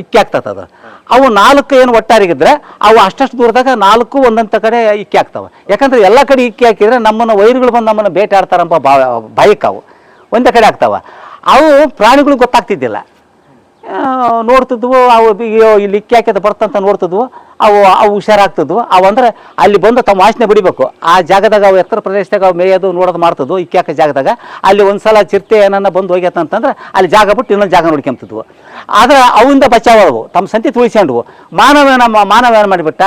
ಇಕ್ಕೆ ಇಕ್ಕಿ ಆಗ್ತದ ಅದು. ಅವು ನಾಲ್ಕು ಏನು ಒಟ್ಟಾರಿಗಿದ್ರೆ ಅವು ಅಷ್ಟಷ್ಟು ದೂರದಾಗ ನಾಲ್ಕು ಒಂದಂತ ಕಡೆ ಇಕ್ಕೆ ಆಗ್ತಾವೆ ಯಾಕಂದ್ರೆ ಎಲ್ಲ ಕಡೆ ಇಕ್ಕೆ ಹಾಕಿದ್ರೆ ನಮ್ಮನ್ನು ವೈರುಗಳು ಬಂದು ನಮ್ಮನ್ನು ಬೇಟೆ ಆಡ್ತಾರಂಪ ಬಾ ಭಯಕ್ಕೆ ಅವು. ಒಂದೇ ಕಡೆ ಆಗ್ತಾವ ಅವು ಪ್ರಾಣಿಗಳು ಗೊತ್ತಾಗ್ತಿದ್ದಿಲ್ಲ. ನೋಡ್ತಿದ್ವು, ಅವು ಇಲ್ಲಿ ಇಕ್ಕಿ ಬರ್ತಂತ ನೋಡ್ತಿದ್ವು, ಅವು ಅವು ಹುಷಾರಾಗ್ತಿದ್ವು. ಅವು ಅಂದ್ರೆ ಅಲ್ಲಿ ಬಂದು ತಮ್ಮ ವಾಸನೆ ಬಿಡಿಬೇಕು. ಆ ಜಾಗದಾಗ ಅವು ಎತ್ತರ ಪ್ರದೇಶದಾಗ ಅವು ಮೇಯೋದು, ನೋಡೋದು ಮಾಡ್ತಿದ್ವು ಇಕ್ಕಿ ಜಾಗದಾಗ. ಅಲ್ಲಿ ಒಂದ್ಸಲ ಚಿರತೆ ಏನನ್ನ ಬಂದು ಹೋಗ್ಯತ ಅಂತಂದ್ರೆ ಅಲ್ಲಿ ಜಾಗ ಬಿಟ್ಟು ಇನ್ನೊಂದು ಜಾಗ ನೋಡ್ಕೊಂತಿದ್ವು. ಆದ್ರೆ ಅವಿಂದ ಬಚಾವವು ತಮ್ಮ ಸಂತಿ ತುಳಿಸ್ಕೊಂಡ್ವು ಮಾನವ ನಮ್ಮ ಮಾನವ ಏನು ಮಾಡಿಬಿಟ್ಟ,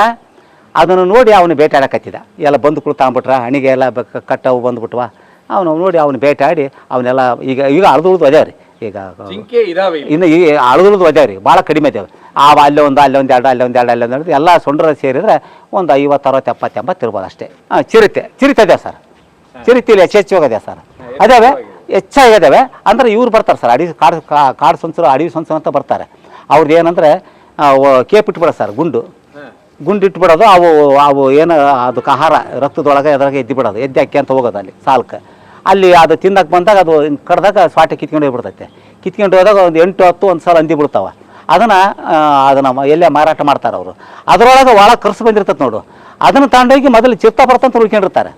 ಅದನ್ನು ನೋಡಿ ಅವನು ಬೇಟಾಡಕತ್ತಿದ ಎಲ್ಲ ಬಂದು ಕುಳಿತಾಂಬಿಟ್ರ ಹಣಿಗೆ ಎಲ್ಲ ಕಟ್ಟವು ಬಂದ್ಬಿಟ್ವ. ಅವನು ನೋಡಿ ಅವನು ಬೇಟಾಡಿ ಅವನ್ನೆಲ್ಲ ಈಗ ಈಗ ಅರ್ಧ ಉಳ್ದು ಅದೇ ರೀ ಈಗ ಜಿಂಕೆ ಇದಾವೆ ಇಲ್ಲಿ. ಇನ್ನು ಈ ಅಳದು ಅದಾವ ರೀ ಭಾಳ ಕಡಿಮೆ ಅದಾವೆ ಆ ಅಲ್ಲೇ ಒಂದು ಅಲ್ಲೇ ಒಂದು ಎರಡು ಅಲ್ಲೇ ಒಂದು ಎರಡು ಅಲ್ಲೇ ಒಂದು ಎರಡು ಎಲ್ಲ ಸೊಂಡ್ರ ಸೇರಿದ್ರೆ ಒಂದು ಐವತ್ತು ಅರವತ್ತು ಎಪ್ಪತ್ತು ಎಂಬತ್ತು ಇರ್ಬೋದು ಅಷ್ಟೇ. ಹಾಂ ಚಿರತೆ ಚಿರತೆ ಅದೇ ಸರ್. ಚಿರತೆಲಿ ಹೆಚ್ಚು ಹೆಚ್ಚು ಅದೇ ಸರ್. ಅದಾವೆ ಹೆಚ್ಚಾಗಿ ಅದಾವೆ. ಅಂದ್ರೆ ಇವ್ರು ಬರ್ತಾರೆ ಸರ್ ಅಡಿ ಕಾಡು ಕಾ- ಕಾಡು ಸಂಸರು ಅಡವಿ ಸಂಸರು ಅಂತ ಬರ್ತಾರೆ. ಅವ್ರದ್ದು ಏನಂದ್ರೆ ಕೇಪ್ ಇಟ್ಬಿಡೋದು ಸರ್ ಗುಂಡು. ಗುಂಡು ಇಟ್ಬಿಡೋದು ಅವು ಅವು ಏನು ಅದಕ್ಕೆ ಆಹಾರ ರಕ್ತದೊಳಗೆ ಅದ್ರಾಗೆ ಎದ್ದು ಬಿಡೋದು ಎದ್ದು ಅಕ್ಕಿ ಅಂತ ಹೋಗೋದು ಅಲ್ಲಿ ಸಾಲ್ಕ ಅಲ್ಲಿ ಅದು ತಿನ್ನಕ್ಕೆ ಬಂದಾಗ ಅದು ಕಡ್ದಾಗ ಸ್ವಾಟೆ ಕಿತ್ಕೊಂಡು ಹೋಗ್ಬಿಡ್ತೈತೆ. ಕಿತ್ಕೊಂಡು ಹೋದಾಗ ಒಂದು ಎಂಟು, ಹತ್ತು ಒಂದು ಸಲ ಅಂದಿ ಬಿಡ್ತಾವ. ಅದನ್ನು ಅದನ್ನು ಎಲ್ಲೇ ಮಾರಾಟ ಮಾಡ್ತಾರೆ ಅವರು. ಅದರೊಳಗೆ ಒಳ ಕರ್ಸು ಬಂದಿರ್ತೈತೆ ನೋಡು. ಅದನ್ನು ತಗೊಂಡೋಗಿ ಮೊದಲು ಚಿರ್ತ ಬರ್ತಂತ ಉಳ್ಕೊಂಡಿರ್ತಾರೆ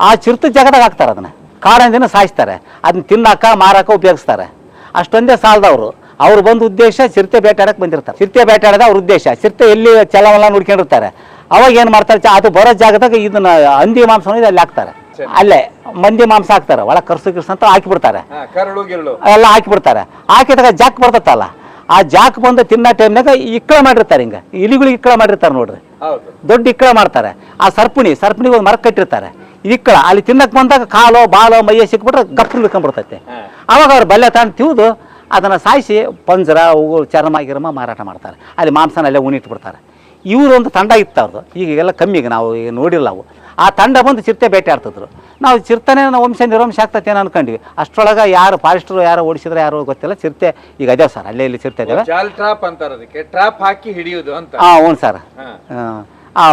ಆ ಚಿರ್ತ ಜಾಗದಾಗ ಹಾಕ್ತಾರೆ ಅದನ್ನು. ಕಾಡಂದಿನ ಸಾಯಿಸ್ತಾರೆ. ಅದನ್ನ ತಿನ್ನಾಕ, ಮಾರಾಕ ಉಪಯೋಗಿಸ್ತಾರೆ. ಅಷ್ಟೊಂದೇ ಸಾಲದವರು ಅವ್ರು. ಬಂದ ಉದ್ದೇಶ ಚಿರತೆ ಬೇಟಾಡಕ್ಕೆ ಬಂದಿರ್ತಾರೆ. ಚಿರತೆ ಬೇಟಾಡದ ಅವ್ರ ಉದ್ದೇಶ. ಚಿರತೆ ಎಲ್ಲಿ ಚಲವಲ್ಲ ನೋಡ್ಕೊಂಡಿರ್ತಾರೆ ಅವಾಗ ಏನು ಮಾಡ್ತಾರೆ? ಅದು ಬರೋ ಜಾಗದಾಗ ಇದನ್ನ, ಹಂದಿ ಮಾಂಸನ ಅಲ್ಲಿ ಹಾಕ್ತಾರೆ. ಅಲ್ಲೇ ಮಂದಿ ಮಾಂಸ ಹಾಕ್ತಾರೆ ಒಳ ಕರ್ಸು ಗಿರ್ಸು ಅಂತ ಹಾಕಿಬಿಡ್ತಾರೆ. ಹಾಕಿ ಎಲ್ಲ ಹಾಕಿಬಿಡ್ತಾರೆ. ಹಾಕಿದಾಗ ಜಾಕ್ ಬರ್ತತ್ತಲ್ಲ ಆ ಜಾಕ್ ಬಂದು ತಿನ್ನೋ ಟೈಮ್ನಾಗ ಇಕ್ಕಳ ಮಾಡಿರ್ತಾರೆ ಹಿಂಗೆ. ಇಲಿಗಳಿಗೆ ಇಕ್ಕಳ ಮಾಡಿರ್ತಾರೆ ನೋಡ್ರಿ. ದೊಡ್ಡ ಇಕ್ಕಳ ಮಾಡ್ತಾರೆ. ಆ ಸರ್ಪಣಿ ಸರ್ಪುಣಿಗೆ ಒಂದು ಮರ ಕಟ್ಟಿರ್ತಾರೆ. ಇಕ್ಕಳ ಅಲ್ಲಿ ತಿನ್ನಕ್ಕೆ ಬಂದಾಗ ಕಾಲು ಬಾಲು ಮೈಯ ಸಿಕ್ಬಿಟ್ರೆ ಗಪ್ಪು ಇಳ್ಕೊಂಡ್ಬಿಡ್ತೈತೆ ಹಾ. ಅವಾಗ ಅವ್ರು ಬಲ್ಲೆ ತಾಂಡ್ ತಿವಿದು ಅದನ್ನು ಸಾಯಿಸಿ ಪಂಜರ ಅವು ಚರ್ಮ ಗಿರ್ಮ ಮಾರಾಟ ಮಾಡ್ತಾರೆ. ಅಲ್ಲಿ ಮಾಂಸನ ಅಲ್ಲೇ ಉಣಿಟ್ಬಿಡ್ತಾರೆ ಇವರು ಒಂದು ತಂಡ ಇತ್ತು ಅವ್ರದ್ದು ಈಗ ಎಲ್ಲ ಕಮ್ಮಿ ಈಗ ನಾವು ಈಗ ನೋಡಿಲ್ಲ ನಾವು ಆ ತಂಡ ಬಂದು ಚಿರತೆ ಬೇಟೆ ಆಡ್ತಿದ್ರು ನಾವು ಚಿರತೆನೇ ನಾವು ವಂಶ ನಿರ್ವಂಶ ಆಗ್ತೈತೆ ಏನೋ ಅನ್ಕೊಂಡ್ವಿ. ಅಷ್ಟರೊಳಗೆ ಯಾರು ಫಾರೆಸ್ಟ್ರು ಯಾರು ಓಡಿಸಿದ್ರೆ ಯಾರು ಗೊತ್ತಿಲ್ಲ. ಚಿರತೆ ಈಗ ಅದೇ ಸರ್ ಅಲ್ಲೇ ಇಲ್ಲಿ ಚಿರತೆ ಇದಾವೆ ಜಾಲ್ ಟ್ರಾಪ್ ಅಂತಾರ ಅದಕ್ಕೆ. ಟ್ರಾಪ್ ಹಾಕಿ ಹಿಡಿಯೋದು ಅಂತ. ಹಾಂ ಹ್ಞೂ ಸರ್.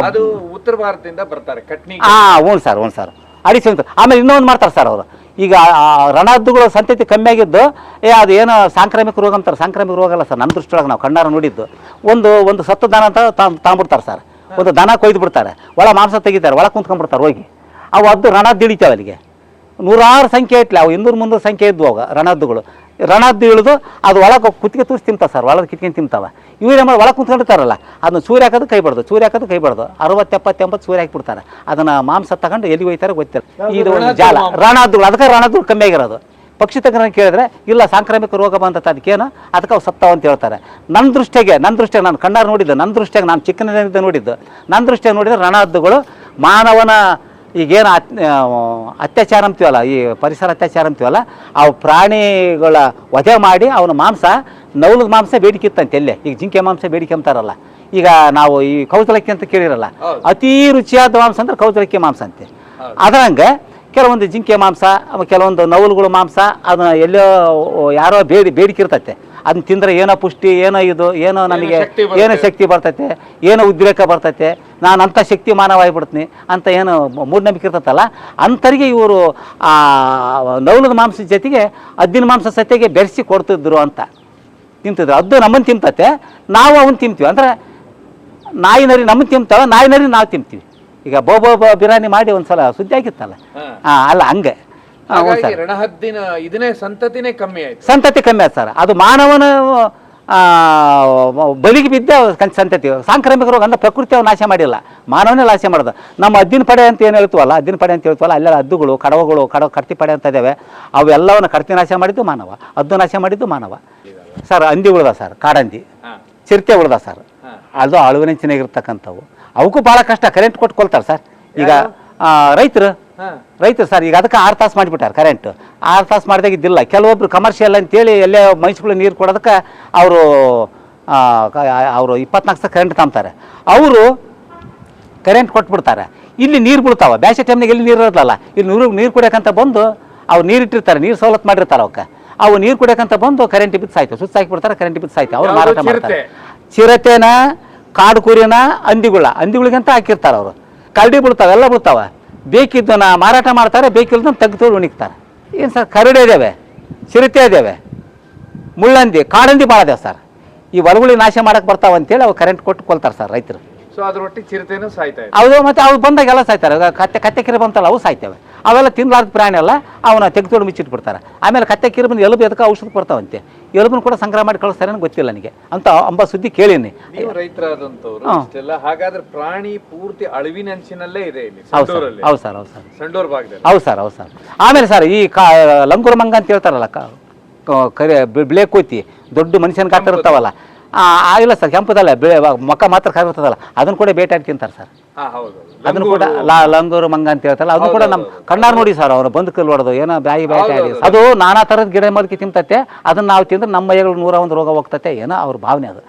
ಅದು ಉತ್ತರ ಭಾರತದಿಂದ ಬರ್ತಾರೆ ಕಟ್ನಿ ಹಾ ಹ್ಞೂ ಸರ್ ಹ್ಞೂ ಸರ್. ಅಡಿಸಿ ಅಂತ ಆಮೇಲೆ ಇನ್ನೊಂದು ಮಾಡ್ತಾರೆ ಸರ್ ಅವರು. ಈಗ ರಣದ್ದುಗಳು ಸಂತತಿ ಕಮ್ಮಿ ಆಗಿದ್ದು ಏ ಅದು ಏನೋ ಸಾಂಕ್ರಾಮಿಕ ರೋಗ ಅಂತಾರೆ. ಸಾಂಕ್ರಾಮಿಕ ರೋಗ ಅಲ್ಲ ಸರ್ ನಮ್ಮ ದೃಷ್ಟಿಯೊಳಗೆ ನಾವು ಕಣ್ಣಾರ ನೋಡಿದ್ದು. ಒಂದು ಒಂದು ಸತ್ತು ದಾನ ಅಂತ ತಾಂಬಿಡ್ತಾರೆ ಸರ್. ಒಂದು ದನ ಕೊಯ್ದು ಬಿಡ್ತಾರೆ. ಒಳ ಮಾಂಸ ತೆಗಿತಾರೆ ಒಳ ಕುಂತ್ಕೊಂಡ್ಬಿಡ್ತಾರೆ ಹೋಗಿ. ಅವು ಅದು ರಣದ್ದು ಇಳಿತಾವೆ ಅಲ್ಲಿಗೆ. ನೂರಾರು ಸಂಖ್ಯೆ ಇಟ್ಲಿ ಅವು ಇನ್ನೂರು ಮುನ್ನೂರು ಸಂಖ್ಯೆ ಇದ್ವು ಅವಾಗ ರಣದ್ದುಗಳು. ರಣದ್ದು ಇಳಿದು ಅದು ಒಳಗೆ ಕುತ್ತಿಗೆ ತೂಸಿ ತಿಂತಾವೆ ಸರ್ ಒಳಗೆ ಕಿತ್ಕೊಂಡು ತಿಂತಾವೆ. ಇವ್ರು ಮಾಡಿ ಒಳಗೆ ಕುಂತ್ಕೊಂಡಿರ್ತಾರಲ್ಲ ಅದನ್ನ ಸೂರ್ಯ ಹಾಕೋದು ಕೈ ಬಡ್ದು ಸೂರ್ಯ ಹಾಕೋದು ಕೈ ಬಡ್ದು. ಅರವತ್ತು ಎಪ್ಪತ್ತು ಎಂಬತ್ತು ಸೂರ್ಯ ಹಾಕಿಬಿಡ್ತಾರೆ. ಅದನ್ನ ಮಾಂಸ ತಗೊಂಡು ಎಲ್ಲಿ ಹೋಯ್ತಾರೆ ಗೊತ್ತಿಲ್ಲ. ಇದು ಒಂದು ಜಾಲ. ರಣದ್ದುಗಳು ಅದಕ್ಕೆ ರಣದ್ದುಗಳು ಕಮ್ಮಿ ಆಗಿರೋದು. ಪಕ್ಷಿ ತಜ್ಞರ ಕೇಳಿದ್ರೆ ಇಲ್ಲ ಸಾಂಕ್ರಾಮಿಕ ರೋಗ ಬಂದತ್ತ ಅದಕ್ಕೇನು ಅದಕ್ಕೆ ಅವು ಸತ್ತಾವ ಅಂತ ಹೇಳ್ತಾರೆ. ನನ್ನ ದೃಷ್ಟಿಗೆ ನನ್ನ ದೃಷ್ಟಿಗೆ ನಾನು ಕಣ್ಣಾರು ನೋಡಿದ್ದು ನನ್ನ ದೃಷ್ಟಿಗೆ ನಾನು ಚಿಕ್ಕನಿಂದ ನೋಡಿದ್ದು ನನ್ನ ದೃಷ್ಟಿಗೆ ನೋಡಿದರೆ ರಣಹದ್ದುಗಳು ಮಾನವನ ಈಗೇನು ಅತ್ ಆ, ಅತ್ಯಾಚಾರ ಅಂತೀವಲ್ಲ ಈ ಪರಿಸರ ಅತ್ಯಾಚಾರ ಅಂತೀವಲ್ಲ ಅವು ಪ್ರಾಣಿಗಳ ವಧೆ ಮಾಡಿ ಅವನ ಮಾಂಸ ನೌಲದ ಮಾಂಸ ಬೇಡಿಕೆ ಇತ್ತಂತೆ ಎಲ್ಲೇ? ಈಗ ಜಿಂಕೆ ಮಾಂಸ ಬೇಡಿಕೆ ಅಂತಾರಲ್ಲ. ಈಗ ನಾವು ಈ ಕೌತಲಕ್ಕಿ ಅಂತ ಕೇಳಿರಲ್ಲ. ಅತೀ ರುಚಿಯಾದ ಮಾಂಸ ಅಂದ್ರೆ ಕೌತಲಕ್ಕಿ ಮಾಂಸ ಅಂತೆ. ಅದರಂಗೆ ಕೆಲವೊಂದು ಜಿಂಕೆ ಮಾಂಸ ಕೆಲವೊಂದು ನವಲುಗಳು ಮಾಂಸ ಅದನ್ನ ಎಲ್ಲೋ ಯಾರೋ ಬೇಡಿ ಬೇಡಿಕೆ ಇರ್ತೈತೆ ಅದನ್ನ ತಿಂದ್ರೆ ಏನೋ ಪುಷ್ಟಿ ಏನೋ ಇದು ಏನೋ ನನಗೆ ಏನೋ ಶಕ್ತಿ ಬರ್ತೈತೆ ಏನೋ ಉದ್ರೇಕ ಬರ್ತೈತೆ. ನಾನು ಅಂಥ ಶಕ್ತಿ ಮಾನವ ಆಗಿಬಿಡ್ತೀನಿ ಅಂತ ಏನು ಮೂಢನಂಬಿಕೆ ಇರ್ತೈತಲ್ಲ ಅಂಥರಿಗೆ ಇವರು ಆ ನವಲದ ಮಾಂಸದ ಜೊತೆಗೆ ಅದ್ದಿನ ಮಾಂಸ ಸತ್ಯಗೆ ಬೆರೆಸಿ ಕೊಡ್ತಿದ್ರು ಅಂತ. ತಿಂತಿದ್ರು. ಅದು ನಮ್ಮನ್ನು ತಿಂತತೆ ನಾವು ಅವನ್ನ ತಿಂತೀವಿ. ಅಂದ್ರೆ ನಾಯಿ ನರಿ ನಮ್ಮನ್ನು ತಿಂತಾವೆ ನಾಯಿ ನರಿ ನಾವು ತಿಂತೀವಿ. ಈಗ ಬೋಬೋ ಬೋ ಬಿರಿಯಾನಿ ಮಾಡಿ ಒಂದ್ಸಲ ಸುದ್ದಿ ಆಗಿತ್ತಲ್ಲ? ಹಾ. ಅಲ್ಲ ಹಂಗೆ. ಹಾಗಾಗಿ ರಣಹದ್ದಿನ ಇದನ್ನೇ ಸಂತತಿನೇ ಕಮ್ಮಿ ಆಯ್ತು. ಸಂತತಿ ಕಮ್ಮಿ ಆಯ್ತು ಸರ್. ಅದು ಮಾನವನ ಆ, ಬಲಿಗೆ ಬಿದ್ದ ಕಂ- ಸಂತತಿ. ಸಾಂಕ್ರಾಮಿಕ ರೋಗ ಅಂದ್ರೆ ಪ್ರಕೃತಿ ಅವ್ರು ನಾಶ ಮಾಡಿಲ್ಲ. ಮಾನವನೇ ನಾಶ ಮಾಡೋದು. ನಮ್ಮ ಅದ್ದಿನ ಪಡೆ ಅಂತ ಏನು ಹೇಳ್ತೀವಲ್ಲ ಅದ್ದಿನ ಪಡೆ ಅಂತ ಹೇಳ್ತೀವಲ್ಲ ಅಲ್ಲೆಲ್ಲ ಹದ್ದುಗಳು ಕಡವಗಳು ಕಡವ ಕರ್ತಿ ಪಡೆ ಅಂತ ಇದ್ದಾವೆ ಅವೆಲ್ಲವನ್ನ ಕರ್ತಿ ನಾಶ ಮಾಡಿದ್ದು ಮಾನವ. ಅದ್ದು ನಾಶ ಮಾಡಿದ್ದು ಮಾನವ. ಸರ್ ಹಂದಿ ಉಳ್ದ ಸರ್. ಕಾಡಂದಿ. ಚಿರತೆ ಉಳ್ದ ಸರ್. ಅದು ಅಳುವಿನಂಚಿನಾಗಿರ್ತಕ್ಕಂಥವು ಅವಕ್ಕೂ ಭಾಳ ಕಷ್ಟ. ಕರೆಂಟ್ ಕೊಟ್ಟು ಕೊಲ್ತಾರೆ ಸರ್. ಈಗ ರೈತರು. ರೈತರು ಸರ್ ಈಗ ಅದಕ್ಕೆ ಆರು ತಾಸು ಮಾಡಿಬಿಟ್ಟಾರೆ ಕರೆಂಟ್ ಆರು ತಾಸು ಮಾಡಿದಾಗ ಇದ್ದಿಲ್ಲ. ಕೆಲವೊಬ್ರು ಕಮರ್ಷಿಯಲ್ ಅಂತೇಳಿ ಎಲ್ಲೇ ಮೈಸೂರು ನೀರು ಕೊಡೋದಕ್ಕೆ ಅವರು ಅವರು ಇಪ್ಪತ್ನಾಲ್ಕು ಸಾವಿರ ಕರೆಂಟ್ ತಾಂಬ್ತಾರೆ ಅವರು ಕರೆಂಟ್ ಕೊಟ್ಬಿಡ್ತಾರೆ. ಇಲ್ಲಿ ನೀರು ಬಿಡ್ತಾವೆ ಬ್ಯಾಸೆ ಟೈಮ್ನಾಗ ಎಲ್ಲಿ ನೀರು ಇರೋದಲ್ಲ ಇಲ್ಲಿ ನೂರು ನೀರು ಕುಡಿಯೋಕ್ಕಂತ ಬಂದು ಅವ್ರು ನೀರು ಇಟ್ಟಿರ್ತಾರೆ. ನೀರು ಸವಲತ್ತು ಮಾಡಿರ್ತಾರೆ ಅವಕ್ಕೆ. ಅವು ನೀರು ಕುಡಿಯೋಕ್ಕಂತ ಬಂದು ಕರೆಂಟ್ ಬಿದ್ದು ಸಾಯ್ತು. ಸುತ್ತ ಹಾಕಿಬಿಡ್ತಾರೆ ಕರೆಂಟ್ ಬಿದ್ದು ಸಾಯ್ತು. ಅವ್ರು ಮಾರಾಟ ಮಾಡ್ತಾರೆ? ಚಿರತೆನ ಕಾಡು ಕುರಿನ ಹಂದಿಗಳ ಹಂದಿಗಳಿಗಂತ ಹಾಕಿರ್ತಾರೆ ಅವರು. ಕರಡಿ ಬಿಡ್ತಾವೆ ಎಲ್ಲ ಬೀಳ್ತಾವೆ. ಬೇಕಿದ್ದನ್ನ ಮಾರಾಟ ಮಾಡ್ತಾರೆ ಬೇಕಿಲ್ಲದನ್ನ ತೆಗೆದು ಉಣಿಕ್ತಾರೆ. ಏನು ಸರ್, ಕರಡಿ ಇದ್ದಾವೆ ಚಿರತೆ ಇದ್ದಾವೆ ಮುಳ್ಳಂದಿ, ಕಾಡಂದಿ ಭಾಳ ಅದಾವೆ ಸರ್. ಈ ಹೊಲಗುಳಿ ನಾಶ ಮಾಡಕ್ಕೆ ಬರ್ತಾವೆ ಅಂತೇಳಿ ಅವು ಕರೆಂಟ್ ಕೊಟ್ಟು ಕೊಲ್ತಾರೆ ಸರ್ ರೈತರು. ಸೊ ಅದ್ರೊಟ್ಟಿಗೆ ಚಿರತೆನೂ ಸಾಯ್ತಾ ಇದೆ. ಮತ್ತೆ ಅವು ಬಂದಾಗೆಲ್ಲ ಸಾಯ್ತಾರೆ. ಈಗ ಕತ್ತೆ ಕತ್ತೆ ಕಿರಿ ಬಂತಲ್ಲ ಅವು ಸಾಯ್ತವೆ. ಅವೆಲ್ಲ ತಿನ್ಲಾರ್ದ ಪ್ರಾಣಿ ಅಲ್ಲ ಅವನ್ನ ತೆಗೆದು ಮುಚ್ಚಿಟ್ಬಿಡ್ತಾರೆ. ಆಮೇಲೆ ಕತ್ತೆ ಕಿರಿ ಬಂದು ಎಲುಬು ಎದಕ್ಕೆ ಔಷಧ ಕೊಡ್ತಾವಂತೆ? ಎಲುಬನ್ನು ಕೂಡ ಸಂಗ್ರಹ ಮಾಡಿ ಕಳಿಸ್ತಾರೆ ಅಂತ ಗೊತ್ತಿಲ್ಲ ನನಗೆ. ಅಂತ ಅಂಬ ಸುದ್ದಿ ಕೇಳೀನಿ. ರೈತರಾದಂತವ್ರು ಹಾಗಾದ್ರೆ ಪ್ರಾಣಿ ಪೂರ್ತಿ ಅಳಿವಿನಂಚಿನಲ್ಲೇ ಇದೆ ಹೌದು ಸರ್. ಹೌದು ಸರ್ ಹೌದು ಸರ್. ಸಂಡೂರ್ ಭಾಗದಲ್ಲಿ. ಹೌದು ಸರ್ ಹೌದು ಸರ್. ಆಮೇಲೆ ಸರ್ ಈ ಕಾ ಲಂಗೂರು ಮಂಗ ಅಂತ ಹೇಳ್ತಾರಲ್ಲ ಕರೆ ಬಿಳೆ ಕೂತಿ ದೊಡ್ಡ ಮನುಷ್ಯನ ಗಾತ್ರ ಇರ್ತಾವಲ್ಲ ಆ, ಆ, ಸರ್ ಕೆಂಪದಲ್ಲ ಬಿಳಿ ಮೊಕ್ಕ ಮಾತ್ರ ಕರಿರ್ತದಲ್ಲ ಅದನ್ನು ಕೂಡ ಬೇಟಾಡಿ ತಿಂತಾರೆ ಸರ್ ಅದನ್ನು ಕೂಡ ಲಾ ಲಂಗೂರು ಮಂಗ ಅಂತ ಹೇಳ್ತಾರಲ್ಲ ಅದನ್ನು ಕೂಡ ನಮ್ಮ ಕಣ್ಣಾರು ನೋಡಿ ಸರ್ ಅವರು ಬಂದು ಕಲ್ ಹೊಡೆದು ಏನೋ ಬಾಯಿ ಬಾಯಿ ಆಡಿ ಅದು ನಾನಾ ಥರದ ಗಿಡ ಮಲ್ಕಿ ತಿಂತತೆ ಅದನ್ನ ನಾವು ತಿಂದ್ರೆ ನಮ್ಮ ಮೈಗಳು ನೂರ ಒಂದು ರೋಗ ಹೋಗ್ತತೆ ಏನೋ ಅವ್ರ ಭಾವನೆ ಅದು.